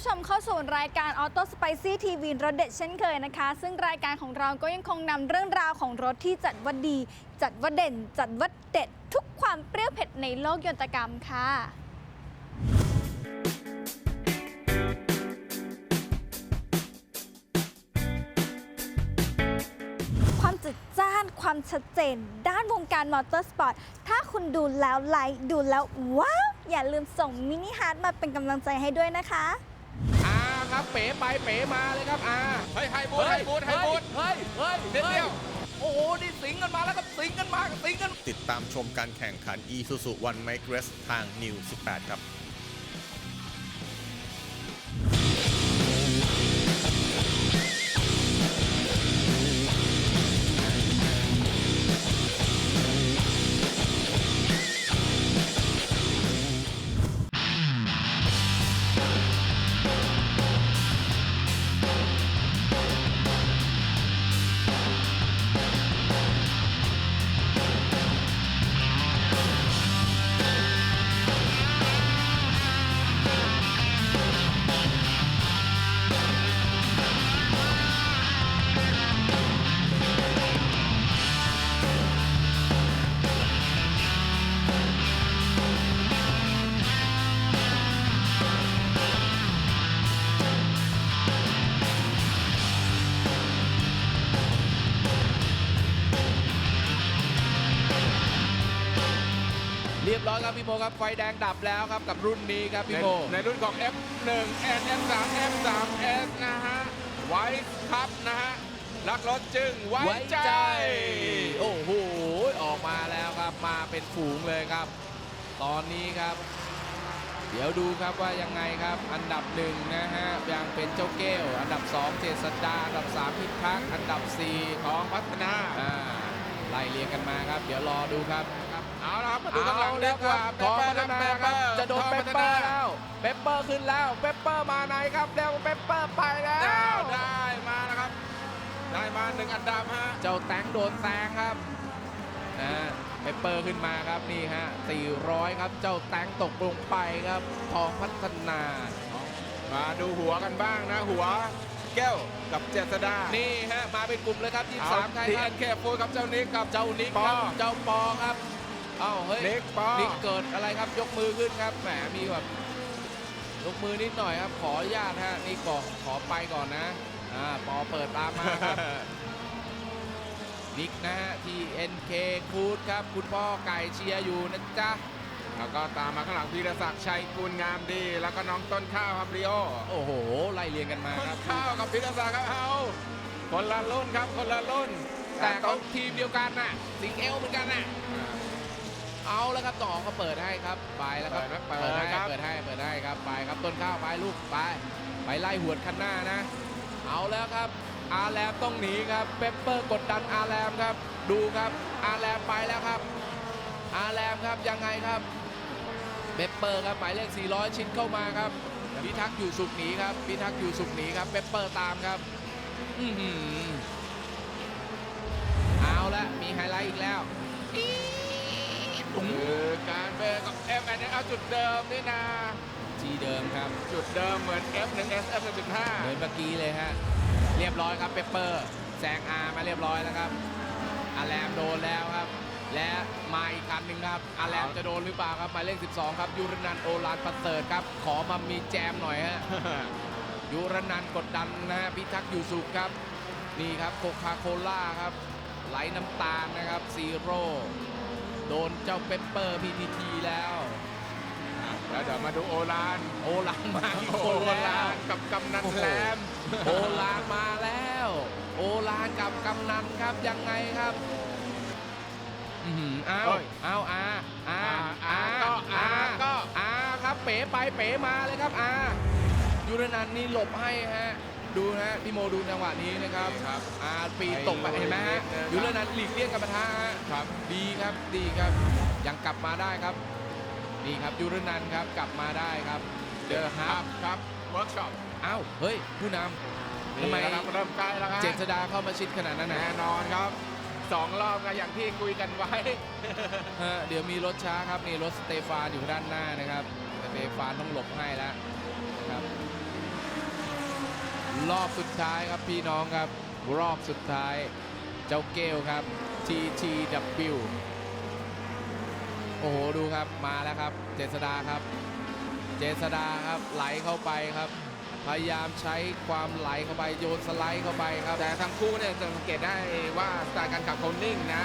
ผู้ชมเข้าสู่รายการ Auto Spicy TV รถเด็ดเช่นเคยนะคะ ซึ่งรายการของเราก็ยังคงนำเรื่องราวของรถที่จัดว่าดี จัดว่าเด่น จัดว่าเด็ด ทุกความเปรี้ยวเผ็ดในโลกยนตกรรมค่ะ ความจัดจ้านความชัดเจน ด้านวงการมอเตอร์สปอร์ตถ้าคุณดูแล้วไลค์ดูแล้วว้าวอย่าลืมส่งมินิฮาร์ดมาเป็นกำลังใจให้ด้วยนะคะ ครับ เป๋ไปเป๋มาเลยครับอาเฮ้ยไฮบูทไฮบูทไฮบูทเฮ้ยเฮ้ยนิดเดียวโอ้โห นี่สิงกันมาแล้วครับสิงกันมาสิงกัน ติดตามชมการแข่งขัน Isuzu One Make Race ทาง New 18 ครับ อยครับพี่โมครับไฟแดงดับแล้วครับกับรุ่นนี้ครับพี่ในโม ในรุ่นของ F1 S F3 F3S นะฮะไว้ครับนะฮะรักรถจึงไว้ใจ โอ้โห ออกมาแล้วครับ มาเป็นฝูงเลยครับ ตอนนี้ครับ เดี๋ยวดูครับว่ายังไงครับ อันดับหนึ่งนะฮะ ยังเป็นเจ้าแก้ว อันดับ 2 เจษดา อันดับ 3 พิทักษ์ อันดับ 4 ของพัฒนาอ่าไล่เรียงกันมาครับ เดี๋ยวรอดูครับ เอาละครับมาดูข้างหลังเอาดีแล้วกคว่ารับเปทองเปอพัร์ฒครับนาเปครับเปอร์จะโดนทองเปพัปฒเปอนาร์แล้วเปปเปอร์ขึ้นแล้วเปปเปอร์มาไหนครับแล้วเปปเปอร์ไปแล้อ้าววได้มาแล้วครับ ได้มาหนึ่งอันดับฮะเจ้าแตงโดนแซงครับนะเปปเปอร์ขึ้นมาครับนี่ฮะ400 ครับ เจ้าแตงตกลงไปครับทองพัฒนา มาดูหัวกันบ้างนะหัวแก้วกับเจษดา นี่ฮะ มาเป็นกลุ่มเลยครับเอา23ใครทีคเอ็รับนเคฟูกับเจ้านิกกับเจ้านิกปอครับ เจ้าปอครับ เอ้าเฮ้ยนิกปอนิกเกิดอะไรครับยกมือขึ้นครับแหมมีแบบยกมือนิดหน่อยครับ ขออนุญาตฮะนี่บอกขอไปก่อนนะอ่าปอเปิดตามมาครับนิกนะฮะที่ NK คูดครับ คุณพ่อไก่เชียร์อยู่นะจ๊ะแล้วก็ตามมาข้างหลังพีรศักดิ์ชัยกุลงามดี แล้วก็น้องต้นข้าวครับริโอโอ้โห ไล่เรียงกันมาต้คนรับข้าวกับพีรศักดิ์ครับเอาคนละรุ่นครับคนละรุ่นแต่ก็ต้องทีมเดียวกันน่ะสิงเอลเหมือนกันน่ะ เอาแล้วครับต่อเขาเปิดให้ครับไปแล้วครับเปิดเปิดให้ครับเปิดให้เปิดให้ครับไปครับต้นข้าวไปลูกไปไปไล่หวดคันหน้านะ เอาแล้วครับอาร์แรมต้องหนีครับเปปเปอร์กดดันอาร์แรมครับ ดูครับอาร์แรมไปแล้วครับ อาร์แรมครับยังไงครับเปปเปอร์ครับหมายเลข 400 ชิดเข้ามาครับพิทักษ์อยู่สุขหนีครับพิทักษ์อยู่สุขหนีครับเปปเปอร์ตามครับ อือหือเอาละมีไฮไลท์อีกแล้ว คือการเบรกกับ F N L จุดเดิมนี่นะที่เดิมครับ จุดเดิมเหมือน F 1 S F 1เหมือน5เมื่อกี้เลยฮะ เรียบร้อยครับเปปเปอร์แซงอามาเรียบร้อยแล้วครับอาแรมโดนแล้วครับ และมาอีกคันหนึ่งครับอาแรมจะโดนหรือเปล่าครับหมายเลข 12 ครับยูรนันท์โอลานประเสริฐครับ ขอมามีแจมหน่อยฮะยูรนันท์กดดันนะฮะพิทักษ์อยู่สุขครับ นี่ครับโคคาโคล่าครับ ไหลน้ำตาลนะครับซีโร่โดนเจ้าเปปเปอร์พีทีทีแล้ว แล้วเดี๋ยวมาดูโอลานโอลานมาอีกโอคนแล้ลาว นกับกำนันแหลมโอลานมาแล้ว โอลานกับกำนันครับยังไงครับอื้อหืออ้าวเฮ้ยอ้าวอาอาอาก็อาก็อาครับเป๋ไปเป๋มาเลยครับอายูรนันท์นี่หลบให้ฮะดูนะฮะพี่โมดูจังหวะนี้นะครับครับ อาปีตกไปเห็นไหมฮะไปเลยยูรนันท์หลีกเลี่ยงกับปะทะฮะ ครับ ดีครับดีครับ ยังกลับมาได้ครับ นี่ครับยูรนันท์ครับกลับมาได้ครับเดอะฮัครับบครับเวิร์กช็อปอ้าวเฮ้ย ผู้นำทำไมนี่นะครับเริ่มใกล้แล้วครับเจษดาเข้ามาชิดขนาดนั้นนะแน่นอนครับสองรอบก็อย่างที่คุยกันไว้ฮะเดี๋ยวมีรถช้าครับนี่รถสเตฟานอยู่ด้านหน้านะครับสเตฟานต้องหลบให้แล้วครับ รอบสุดท้ายครับพี่น้องครับ รอบสุดท้าย เจ้าเกลครับ TTW โอ้โหดูครับมาแล้วครับ เจษดาครับ เจษดาครับไหลเข้าไปครับ พยายามใช้ความไหลเข้าไปโยนสไลด์เข้าไปครับแต่ทั้งคู่เนี่ยจะสังเกตได้ว่าสไตล์การขับเขานิ่งนะ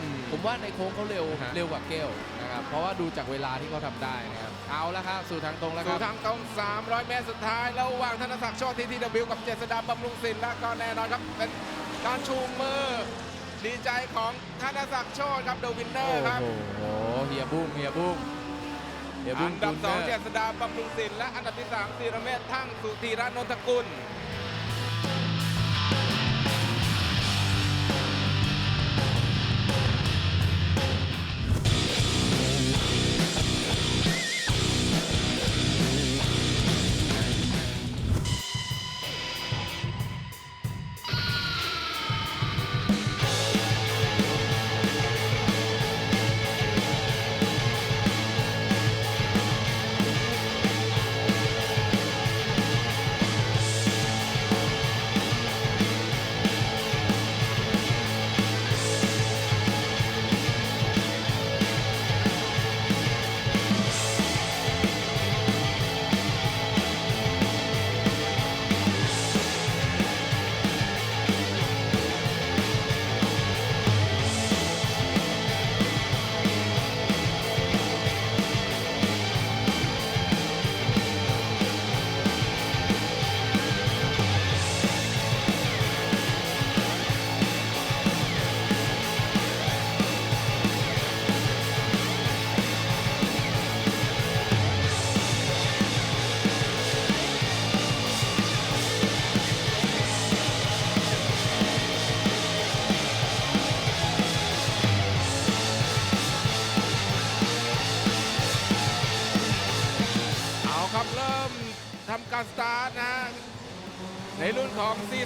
อืมผมว่าในโค้งเขาเร็วฮะ เร็วกว่าเกลนะครับเพราะว่าดูจากเวลาที่เขาทำได้นะครับเอาแล้วครับสู่ทางตรงแล้วคสู่รับ ทางตรง 300 เมตรสุดท้าย ระหว่างธนศักดิ์โชติทีทีดกับเจษดาบำรุงศิลป์และก็แน่นอนครับ เป็นการชูมือ ดีใจของธนศักดิ์โชติครับเดอะวินเนอโอ้ร์ครับโหเฮียบุ้งเฮียบุ้งเฮียบุ้อังนดับจูสองเนเจอร์ษดาบำรุงศิลป์และอันดับที่สามธีรเมธทั้งสุธีรัตน์นนทกุล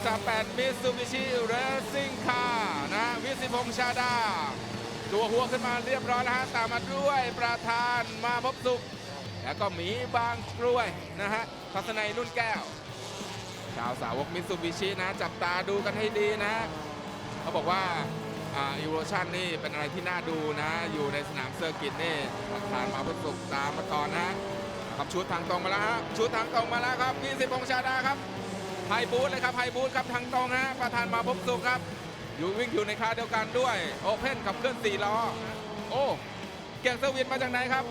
ของ C38 Mitsubishi Racing Car นะวิสิพงษ์ชาดา ตัวหัวขึ้นมาเรียบร้อยแล้วฮะตามมาด้วยประธานมาพบสุข แล้วก็หมีบางกล้วยนะฮะทัศนัยนุ่นแก้ว ชาวสาวกมิซูบิชินะ จับตาดูกันให้ดีนะ เขาบอกว่าอีโวชันนี่เป็นอะไรที่น่าดูนะ อยู่ในสนามเซอร์กิตนี่ประธานมาพบสุขตามมาก่อนนะ ครับชุดทางตรงมาแล้วฮะชุดทางตรงมาแล้วครับ20พงษ์ชาดาครับ ไฮบูธเลยครับไฮบูธครับทางตรงฮะประธานมาพบสุขครับ อยู่วิ่งอยู่ในคาเดียวกันด้วย โอเพ่นขับเคลื่อน4ล้อ โอ้เก่งเซอร์วิสมาจากไหนครับ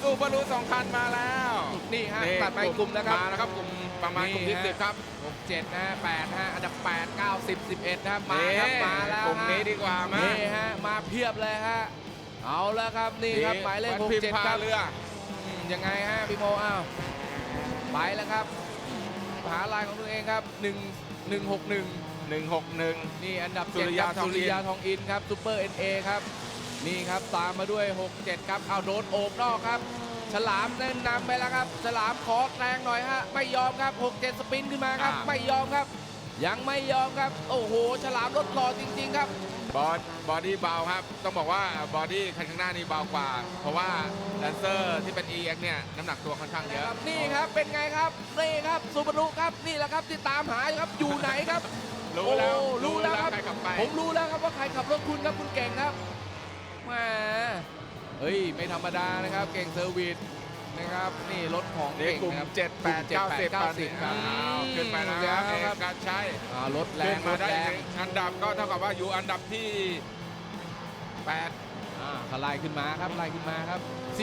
ซูบารุสองคันมาแล้ว นี่ฮะตัดไปกลุ่มแล้วครับมาแล้วครับกลุ่มประมาณกลุ่มที่นี่ฮะสิบครับ6 7นะ8ฮะอันดับ8 9 10 11นะครับมาครับนี่มาแล้วกลุ่มฮะนี้ดีกว่ามานี่ฮะมาเพียบเลยฮะเอาแล้วครับนี่ครับหมายเลขวันพิมพ์67พาครับเรืออืมยังไงฮะพี่โมอ้าวไปแล้วครับ หาลายของตัวเองครับ 1 161 161 นี่อันดับสุเจ็ดริคยารับทองอินสุริยาทองอินครับซูเปอร์เอ็นเอครับนี่ครับตามมาด้วย 6 7 ครับเอาโดนโอบนอกครับ ฉลามเน้นนำไปแล้วครับ ฉลามขอแรงหน่อยฮะไม่ยอมครับ 6 7 สปินขึ้นมาครับ อ่า ไม่ยอมครับ ยังไม่ยอมครับ โอ้โห ฉลามรถหล่อจริง ๆ ครับ บอดบอดี้เบาครับ ต้องบอกว่าบอดี้คันข้างหน้านี่เบากว่า เพราะว่าแลนเซอร์ที่เป็น EX เนี่ยน้ำหนักตัวค่อนข้างเยอะนี่ครับเป็นไงครับนี่ครับซูบารุครับนี่แหละครับที่ตามหาอยู่ครับอยู่ไหนครับรู้แล้วโอ้รู้แล้วครับ ใครขับไปผมรู้แล้วครับว่าใครขับรถคุณครับคุณเก่งครับแหมเฮ้ยไม่ธรรมดานะครับ เก่งเซอร์วิส นะครับ นี่รถของนี่เก่งกลุ่มนะครับ7 8 9 10 90ครับขึ้นไปแล้วแล้วคครัรับบการใช้อ่ารถแรขึ้งนรมาถได้แรงอันดับก็เท่ากับว่าอยู่อันดับที่8อ่าเขาไล่ขึ้นมาครับไล่ขึ้นมาครับ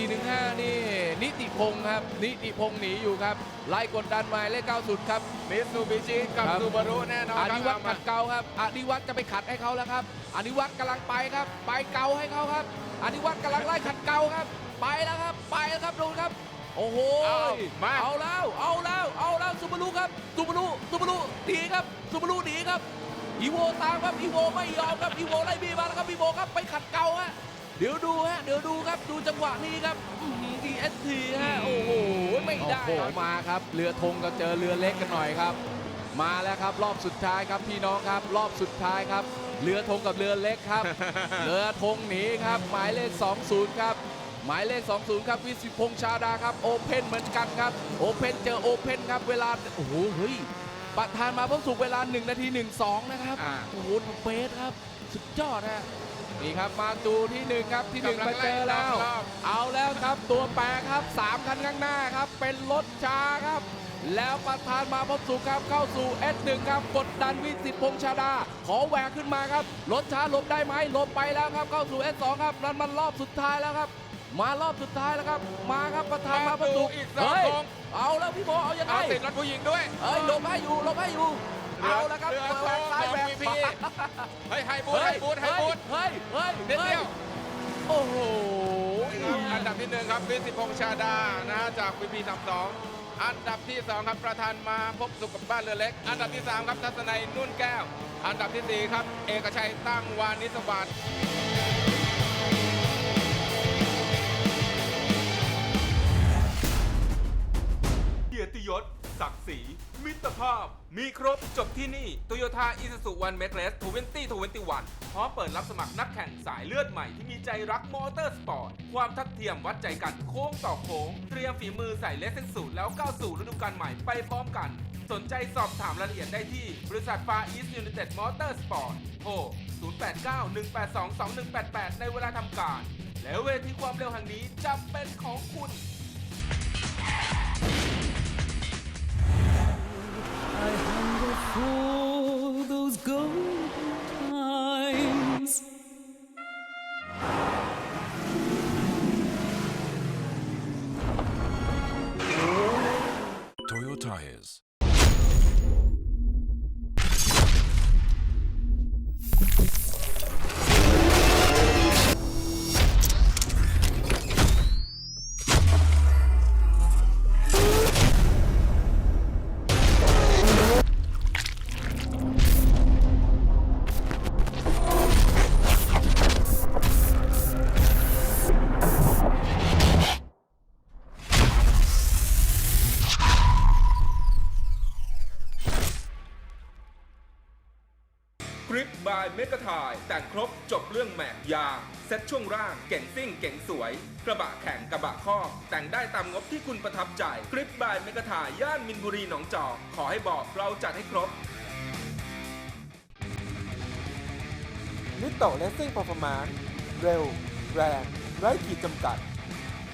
415 นี่ นิติพงศ์ครับ นิติพงศ์หนีอยู่ครับ ไล่กดดันมาเลข9สุดครับ มิตซูบิชิกับครับ ซูบารุแน่นอนอครับนิวัตรเอาขัมาดเกลาครับอนิวัตรจะไปขัดให้เขาแล้วครับอนิวัตรกำลังไปครับ ไปเกาให้เขาครับอนิวัตรกำลังไล่ขัดเกลาครับ ไปแล้วครับ ไปแล้วครับดูครับ โอ้โหเอามาเอาแล้วเอาแล้วเอาแล้วซูบารุครับซูบารุซูบารุหนีครับซูบารุหนีครับอีโวตามครับอีโวไม่ยอมครับอีโวไล่บีมาแล้วครับอีโวครับไปขัดเกลาฮะเดี๋ยวดูฮะเดี๋ยวดูครับดูจังหวะนี้ครับอื้อหือ DST ฮะโอ้โหไม่ได้โอ้โหมาครับ เรือธงก็เจอเรือเล็กกันหน่อยครับ มาแล้วครับรอบสุดท้ายครับพี่น้องครับ รอบสุดท้ายครับ เรือธงกับเรือเล็กครับ เรือธงหนีครับ หมายเลข 20 ครับ หมายเลข 20 ครับวิสิตพงษ์ชาดาครับโอเพนเหมือนกันครับโอเพนเจอโอเพนครับเวลาโอ้โหเฮ้ยประธานมาพบสุขเวลา 1 นาที 12 นะครับอ่าโอ้โหเบสครับ สุดยอดฮะนี่ครับมาดูที่หนึ่งครับที่หนึ่งกำลัมางเจอแล้วไล่ตามรอบเอาแล้วครับตัวแปรครับสามคันข้างหน้าครับ เป็นรถช้าครับ แล้วประธานมาพบสุขครับเข้าสู่ S1 ครับ กดดันวิสิตพงษ์ชาดา ขอแหวกขึ้นมาครับรถช้าหลบได้ไหมหลบไปแล้วครับเข้าสู่ S2 ครับนั่นมันรอบสุดท้ายแล้วครับ มารอบสุดท้ายแล้วครับ มาครับประธานมาพบสุขอีกสองเฮ้ยธงเอาแล้วพี่โบเอายังไงเอาติดรถผู้หญิงด้วยเฮ้ยหลบให้อยู่หลบให้อยู่เอาแล้วครับเหลือแหวกซ้ายธงแหวกของขวา VP เฮ้ยไฮบูทไฮบูทไฮบูทเฮ้ยเฮ้ยนิดเดียวโอ้โหครับอันดับที่หนึ่งครับวิสิตพงษ์ชาดานะฮะจากวีพีสามสองอันดับที่สองครับประธานมาพบสุขกับบ้านเรือเล็ก อันดับที่สามครับทัศนัยนุ่นแก้ว อันดับที่สี่ครับ เอกชัยตั้งวานิสวัสดิ์ ยศ ศักดิ์ศรีมิตรภาพ มีครบจบที่นี่โตโยต้าอีซูซูวันเมกเรส2021พร้อมเปิดรับสมัครนักแข่งสายเลือดใหม่ที่มีใจรักมอเตอร์สปอร์ต ความทัดเทียมวัดใจกันโค้งต่อโค้ง เตรียมฝีมือใส่เลสเซนสูตรแล้วก้าวสู่ฤดูกาลใหม่ไปพร้อมกัน สนใจสอบถามรายละเอียดได้ที่ บริษัทฟาอีสยู i นเต็ดมอเตอร์สปอร์ตโทร0891822188 ในเวลาทำการ แล้วเวทีความเร็วแห่งนี้จะเป็นของคุณ I hunger for those golden บายเมกะทายแต่งครบจบเรื่องแม็กยางเซ็ตช่วงร่างเก่งซิ่งเก่งสวย กระบะแข่งกระบะคอแต่งได้ตามงบที่คุณประทับใจกริปบายเมกะทายย่านมินบุรีหนองจอกขอให้บอกเราจัดให้ครบนิโตเลสซิ่ง p อ r ฟอร์มานเร็ว แรงไร้ขีดจำกัด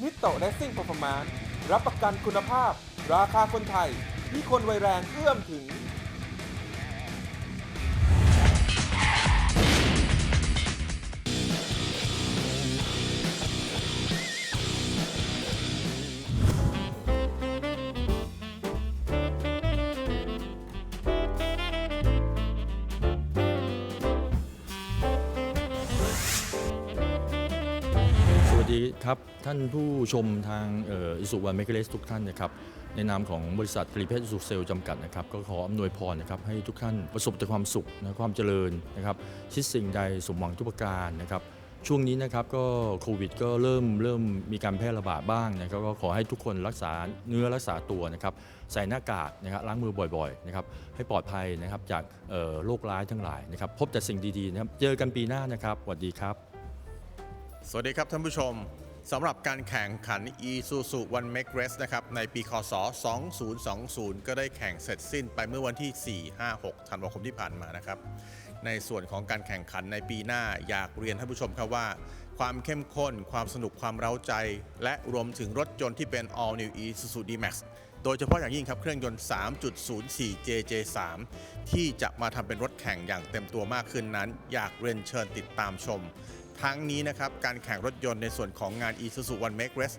นิโตเลสซิ่ง p อ r ฟอร์มานรับประกันคุณภาพ ราคาคนไทย ที่คนวัยแรงเอื้อมถึง ดีครับ ท่านผู้ชมทางอิสุวันเมกเลสทุกท่านนะครับในนามของบริษัทกรีเพชรสุเซลจำกัดนะครับก็ขออำนวยพรนะครับให้ทุกท่านประสบแต่ความสุขนะความเจริญนะครับคิดสิ่งใดสมหวังทุกประการนะครับช่วงนี้นะครับก็โควิดก็เริ่มเริ่มมีการแพร่ระบาดบ้างนะครับก็ขอให้ทุกคนรักษาเนื้อรักษาตัวนะครับใส่หน้ากากนะครับล้างมือบ่อยๆนะครับให้ปลอดภัยนะครับจากโรคร้ายทั้งหลายนะครับพบแต่สิ่งดีๆนะครับเจอกันปีหน้านะครับสวัสดีครับ สวัสดีครับท่านผู้ชมสำหรับการแข่งขัน Isuzu One Make Race นะครับในปีคศ 2020 ก็ได้แข่งเสร็จสิ้นไปเมื่อวันที่ 4 5 6 ธันวาคมที่ผ่านมานะครับ ในส่วนของการแข่งขันในปีหน้าอยากเรียนท่านผู้ชมครับว่า ความเข้มข้น ความสนุกความเร้าใจ และรวมถึงรถยนต์ที่เป็น All New Isuzu D-Max โดยเฉพาะอย่างยิ่งครับเครื่องยนต์ 3.04 JJ3 ที่จะมาทำเป็นรถแข่งอย่างเต็มตัวมากขึ้นนั้น อยากเรียนเชิญติดตามชม ทั้งนี้นะครับการแข่งรถยนต์ในส่วนของงาน Isuzu One Make Race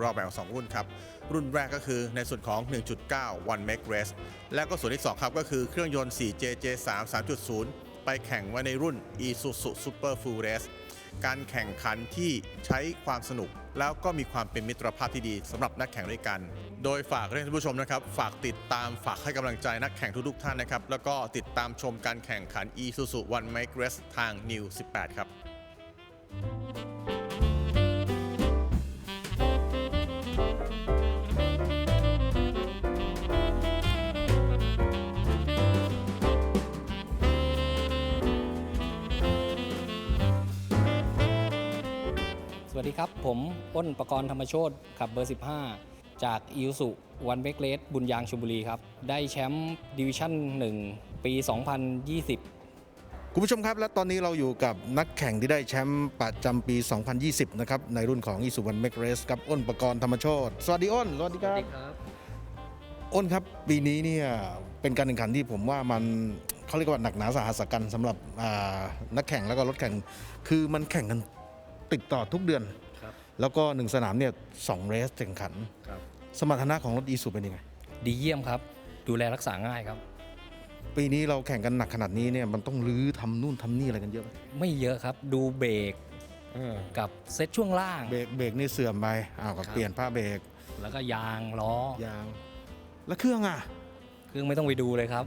รอบแบ่งออกสองรุ่นครับ รุ่นแรกก็คือในส่วนของ 1.9 One Make Race แล้วก็ส่วนที่ 2 ครับก็คือเครื่องยนต์ 4JJ3 3.0 ไปแข่งไว้ในรุ่น Isuzu Super Full Race การแข่งขันที่ใช้ความสนุก แล้วก็มีความเป็นมิตรภาพที่ดีสำหรับนักแข่งด้วยกัน โดยฝากเรียนท่านผู้ชมนะครับ ฝากติดตามฝากให้กำลังใจนักแข่งทุกๆท่านนะครับ แล้วก็ติดตามชมการแข่งขัน Isuzu One Make Race ทาง New 18 ครับ วัสดีครับ ผมอ้นประกรณ์ธรรมโชตขับเบอร์ 15 จากอิวสุวันเบกเลสบุญยางชลบุรีครับ ได้แชมป์ดิวิชั่น 1 ปี 2020 คุณผู้ชมครับ และตอนนี้เราอยู่กับนักแข่งที่ได้แชมป์ประจำปี 2020 นะครับ ในรุ่นของอีสุวรรณเมกเรสครับอ้นประกรณ์ธรรมโชตสวัสดีอ้นสวัสดีครับอ้นครับปีนี้เนี่ยเป็นการแข่งขันที่ผมว่ามันเขาเรียกว่าหนักหนาสาหัสกันสำหรับอ่านักแข่งแล้วก็รถแข่ง คือมันแข่งกัน ติดต่อทุกเดือน ครับ แล้วก็หนึ่งสนามเนี่ยสองเรสแข่งขัน ครับ สมรรถนะของรถอีสุเป็นยังไง ดีเยี่ยมครับ ดูแลรักษาง่ายครับ ปีนี้เราแข่งกันหนักขนาดนี้เนี่ยมันต้องรื้อทำนู่นทำนี่อะไรกันเยอะไหมไม่เยอะครับ ดูเบรกเออกับเซตช่วงล่าง เบรกเบรกนี่เสื่อมไปอ้าวก็ครับ เปลี่ยนผ้าเบรกแล้วก็ยางล้อ ยาง แล้วเครื่องอะ เครื่องไม่ต้องไปดูเลยครับ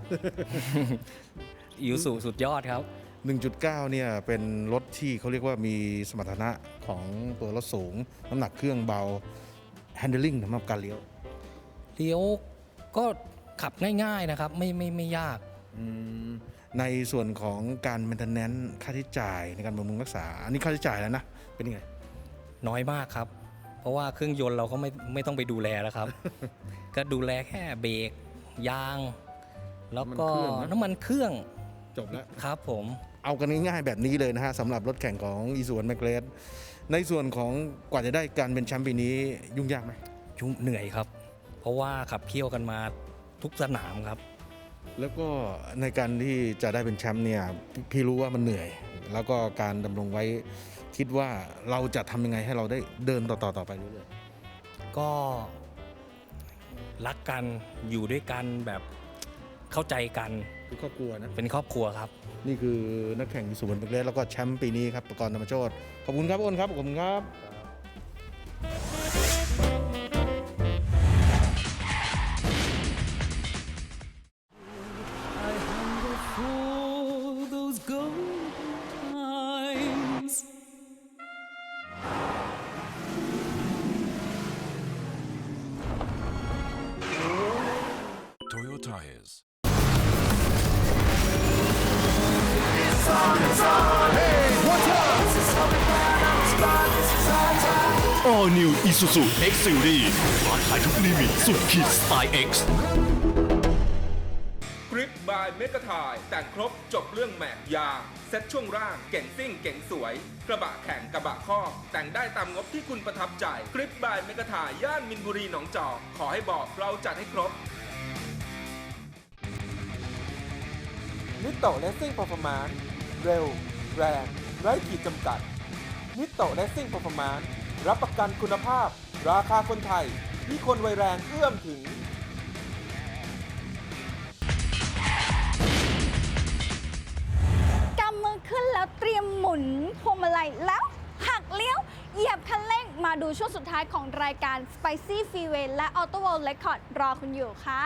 อิวสุสุดยอดครับ 1.9 เนี่ยเป็นรถที่เขาเรียกว่ามีสมรรถนะของตัวรถสูง น้ำหนักเครื่องเบา handling สำหรับการเลี้ยว เลี้ยวก็ขับง่ายๆนะครับ ไม่ไม่ไม่ยาก ในส่วนของการ maintenance ค่าใช้จ่ายในการบำรุงรักษา อันนี้ค่าใช้จ่ายแล้วนะ เป็นยังไง น้อยมากครับ เพราะว่าเครื่องยนต์เราก็ไม่ไม่ต้องไปดูแลแล้วครับ ก็ดูแลแค่เบรกยาง แล้วก็น้ำมันเครื่องนะน้ำมันเครื่องจบแล้วครับผม เอากันง่ายๆแบบนี้เลยนะฮะสำหรับรถแข่งของอีสวนแมกเรสในส่วนของกว่าจะได้การเป็นแชมป์ปีนี้ยุ่งยากไหมชุ่มเหนื่อยครับ เพราะว่าขับเคี่ยวกันมาทุกสนามครับ แล้วก็ในการที่จะได้เป็นแชมป์เนี่ยพี่พี่รู้ว่ามันเหนื่อย แล้วก็การดำรงไว้คิดว่าเราจะทำยังไงให้เราได้เดินต่อๆต่อไปเรื่อยก็รักกันอยู่ด้วยกันแบบเข้าใจกันๆคือครอบครัวนะเป็นครอบครัวครับ นี่คือนักแข่งสุวรรณเบกเลสแล้วก็แชมป์ปีนี้ครับประกรณ์ธรรมโชตขอบคุณครับอ้นครับขอบคุณครับ Isuzu X Series ท้าทายทุกลิมิตสุดขีดสไตล์ X กริปบายเมกะทายแต่งครบจบเรื่องแม็กยางเซ็ตช่วงร่างเก่งซิ่งเก่งสวย กระบะแข่งกระบะคอกแต่งได้ตามงบที่คุณประทับใจกริปบายเมกะทายย่านมินบุรีหนองจอกขอให้บอกเราจัดให้ครบนิโตเลสซิ่ง p e r f o r m a n c e เร็ว แรงไร้ขีดจำกัดนิโตเลสซิ่ง p e r f o r m a n c e รับประกันคุณภาพ ราคาคนไทย ที่คนวัยแรงเอื้อมถึง กำมือขึ้นแล้วเตรียมหมุนพวงมาลัยแล้ว หักเลี้ยว เหยียบคันเร่งมาดูช่วงสุดท้ายของรายการ Spicy Freeway และ Auto World Record รอคุณอยู่ค่ะ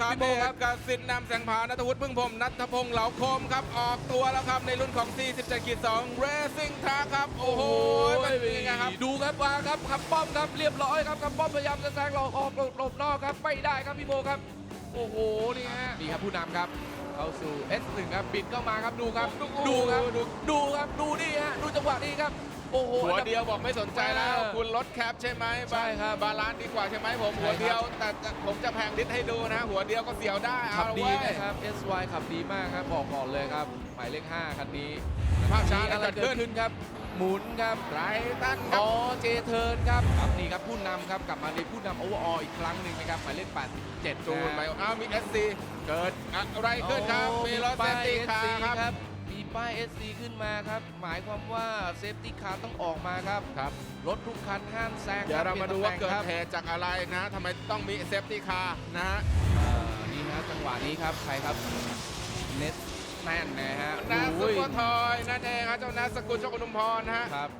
คครัรับบพี่โบนี่คครัรับบกสินนำแสงพานัทวุฒิพึ่งพรหมนัทพงษ์เหลาคมครับ ออกตัวแล้วครับในรุ่นของ 47ขีด2 Racing Truck ครับ โอ้โหมันเป็นยังไงครับ ดูครับวางครับขับป้อมครับเรียบร้อยครับขับป้อมพยายามจะแซงหลอกออกหลบหลบนอกครับไม่ได้ครับพี่โบครับ โอ้โหนี่ฮะนี่ครับผู้นำครับเข้าสู่ S1 ครับบิดเข้ามาครับดูครับ ดูครับดูครับดูนี่ฮะดูจังหวะนี้ครับ โอ้โหหัวเดียวบอกไม่สนใจแล้วเออคุณรถแคปใช่ไหมใช่ครับบาลานซ์ดีกว่าใช่ไหมผมใช่หัวเดียวครับแต่แต่ผมจะแพงลิตรให้ดูนะ หัวเดียวก็เสียวได้ขับเอาดีเว้ยนะครับ SY ขับดีมากครับบอกก่อนเลยครับหมายเลข5คันนี้ภาพช้ามีอะอะไรไรเกิเกิดดขึ้นขึ้นครับ หมุนครับไรตันคอ๋รับอเจเทิร์นครับครับนี่ครับผู้นำครับกลับมาในผู้นำโอเวอร์อออีกครั้งหนึ่งนะครับหมายเลข87จูนไปนะอ้าวมี SC เกิดอะไรขึ้นครับโอ้มีรถเซฟตี้คาร์ครับมี ป้าย SC ขึ้นมาครับ หมายความว่าเซฟตี้คาร์ต้องออกมาครับ ครับ รถทุกคันห้ามแซงเดี๋ยวเรามาดูว่าเกิดครับเหตุจากอะไรนะทำไมต้องมีเซฟตี้คาร์นะฮะเอ่อนี่ฮะจังหวะนี้ครับใครครับเน็ตแน่นนะฮะนาซุปอุ้ยเปอร์ทอยนั่นเองครับเจ้านาสกุลโชคอุดมพรนะฮะครับ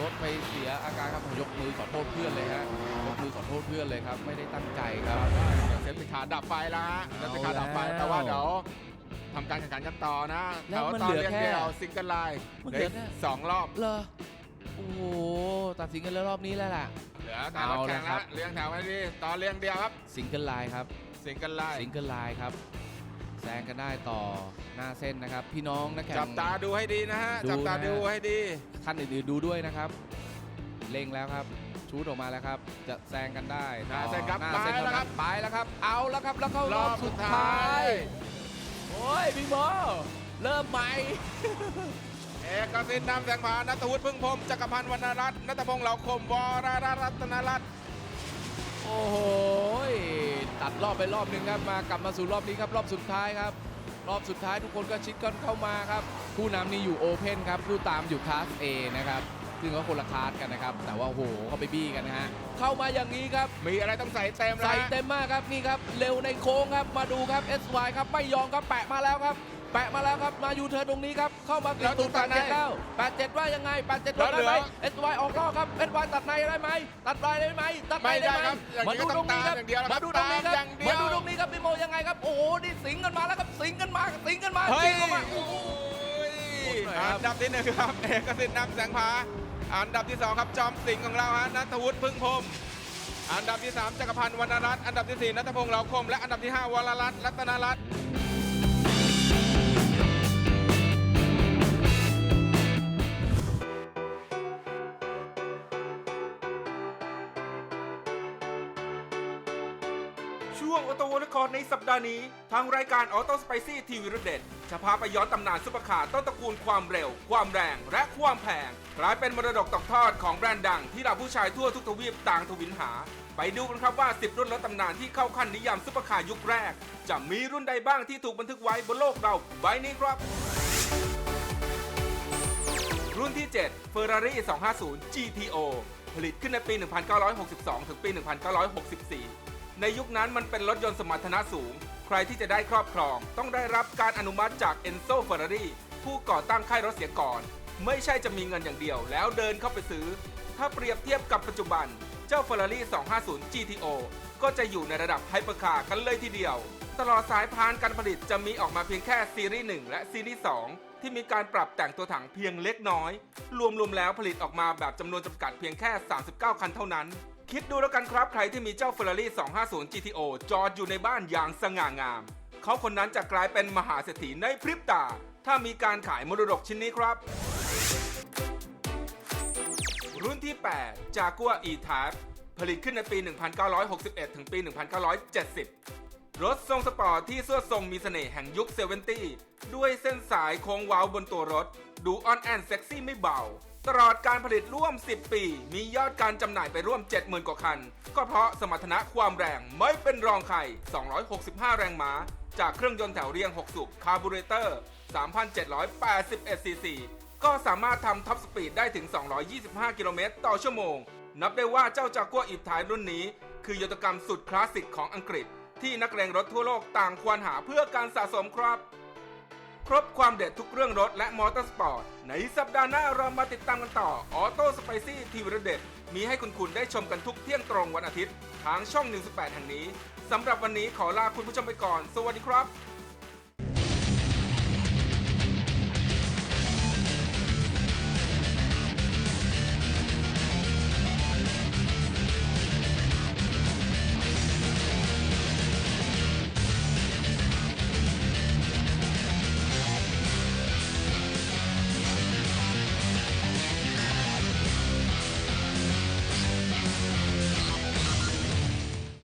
รถไปเสียอาการครับผมยกมือขอโทษเพื่อนเลยฮะยกมือขอโทษเพื่อนเลยครับ ไม่ได้ตั้งใจครับเซฟตี้คาร์ดับไฟแล้วฮะเซฟตี้คาร์เอาดับไฟแล้วแต่ว่าเดี๋ยว ทำการแข่งขันกันต่อนะแล้วมันต่อเหลือเรียงแค่เดียวซิงเกิลไลน์มันเหเหลืลืออแค่ สองรอบ เหรอโอ้โหตัดสินกันแล้วรอบนี้แล้วล่ะ เหลือแต่รถแข่งเอาละครัแล้วบเรียงแถวไว้ดีต่อเรียงเดียวครับซิงเกิลไลน์ครับซิงเกิลไลน์ซิงเกิลไลน์ครับแซงกันได้ต่อหน้าเส้นนะครับ พี่น้องนักแข่ง จับตาดูให้ดีนะฮะ ดูจับตานะดูให้ดี ท่านอื่นๆดูด้วยนะครับ เล็งแล้วครับชูดออกมาแล้วครับ จะแซงกันได้หน้าต่อเส้นครับหน้าเส้นไปแล้วเท่าครันั้บนไปแล้วครับ เอาแล้วครับแล้วเข้ารรออบบสุสุดดท้าท้ายย โอ้ยพี่โมเริ่มใหม่ เอกสิทธิ์นำแสงผานัทวุฒิพึ่งพรมจักรพันธ์วรรณรัตน์นัทพงษ์เหล่าคมวรรัตนรัตน์โอ้โห ตัดรอบไปรอบหนึ่งครับ มากลับมาสู่รอบนี้ครับ รอบสุดท้ายครับ รอบสุดท้ายทุกคนก็ชิดกันเข้ามาครับ ผู้นำนี่อยู่โอเพนครับ ผู้ตามอยู่คลาส A นะครับ ซึ่งก็คนละคลาสกันนะครับ แต่ว่าโอ้โหเขาไปบี้กันนะฮะ เข้ามาอย่างนี้ครับ มีอะไรต้องใส่เต็มแล้วใส่ฮะเต็มมากครับนี่ครับ เร็วในโค้งครับมาดูครับ SY ครับไม่ยอมครับแปะมาแล้วครับแปะมาแล้วครับ มาอยู่เธอตรงนี้ครับ เข้ามาติดตูดแปดเจ็ดแล้วแปดเจ็ดว่ายังไงแปดเจ็ดได้ไหม SY ออกรอบครับ SY ตัดในได้ไหมตัดในได้ไหมตัดในได้ไหมไม่ได้ครับอย่างนี้มาดูตรงนี้ครับก็ต้องตามอย่างเดียวนะครับมาดูตรงนี้ครับตามอย่างเดียวมาดูตรงนี้ครับพี่โมยังไงครับโอ้โหนี่สิงกันมาแล้วครับสิงกันมาสิงกันมาเฮ้สิยงกันมาโอ้โหหมดหน่อยครับอันดับที่หนึ่งครับเอกสิทธิ์นำแสงผา อันดับที่สองครับจอมสิงห์ของเราฮะนัทวุฒิพึ่งพรมอันดับที่สามจักรพันธ์วรรณรัตน์อันดับที่สี่นัทพงษ์เหล่าคมและอันดับที่ห้าวรรัตน์รัตนรัตน์ ในสัปดาห์นี้ ทางรายการออโตสไปซี่ทีวีรเด็ดจะพาไปย้อนตำนานซุปเปอร์คาร์ต้นตระกูลความเร็ว ความแรง และความแพงกลายเป็นมรดกตกทอดของแบรนด์ดังที่เหล่าผู้ชายทั่วทุกทวีปต่างทวินหา ไปดูกันครับว่า 10 รุ่นรถตำนานที่เข้าขั้นนิยามซุปเปอร์คาร์ยุคแรก จะมีรุ่นใดบ้างที่ถูกบันทึกไว้บนโลกเราใบนี้ครับรุ่นที่ 7 Ferrari 250 GTO ผลิตขึ้นในปี 1962 ถึงปี 1964 ในยุคนั้นมันเป็นรถยนต์สมรรถนะสูง ใครที่จะได้ครอบครอง ต้องได้รับการอนุมัติจาก Enzo Ferrari ผู้ก่อตั้งค่ายรถเสียก่อน ไม่ใช่จะมีเงินอย่างเดียว แล้วเดินเข้าไปซื้อ ถ้าเปรียบเทียบกับปัจจุบัน เจ้า Ferrari 250 GTO ก็จะอยู่ในระดับไฮเปอร์คาร์กันเลยทีเดียว ตลอดสายพานการผลิตจะมีออกมาเพียงแค่ซีรีส์1และซีรีส์2 ที่มีการปรับแต่งตัวถังเพียงเล็กน้อย รวมๆแล้วผลิตออกมาแบบจำนวนจำกัดเพียงแค่ 39 คันเท่านั้น คิดดูแล้วกันครับใครที่มีเจ้า Ferrari 250 GTO จอดอยู่ในบ้านอย่างสง่างาม เขาคนนั้นจะกลายเป็นมหาเศรษฐีในพริบตา ถ้ามีการขายมรดกชิ้นนี้ครับ รุ่นที่8 Jaguar E-Type ผลิตขึ้นในปี 1961 ถึงปี 1970 รถทรงสปอร์ตที่สวดทรงมีเสน่ห์แห่งยุค70ด้วยเส้นสายโค้งเว้าบนตัวรถ ดูออนแอนเซ็กซี่ไม่เบา ตลอดการผลิตร่วม 10 ปี มียอดการจำหน่ายไปร่วม 70,000 กว่าคัน ก็เพราะสมรรถนะความแรงไม่เป็นรองใคร 265 แรงม้า จากเครื่องยนต์แถวเรียง 6 สูบคาร์บูเรเตอร์ 3,781 ซีซี ก็สามารถทำท็อปสปีดได้ถึง 225 กิโลเมตรต่อชั่วโมง นับได้ว่าเจ้าจากัวอีฟท้ายรุ่นนี้ คือยนตกรรมสุดคลาสสิกของอังกฤษ ที่นักเลงรถทั่วโลกต่างควรหาเพื่อการสะสมครับ ครบความเด็ดทุกเรื่องรถและมอเตอร์สปอร์ต ในสัปดาห์หน้าเรามาติดตามกันต่อออโต้สไปซี่ทีวีเด็ด มีให้คุณคุณได้ชมกันทุกเที่ยงตรงวันอาทิตย์ ทางช่อง 18 แห่งนี้สำหรับวันนี้ขอลาคุณผู้ชมไปก่อน สวัสดีครับ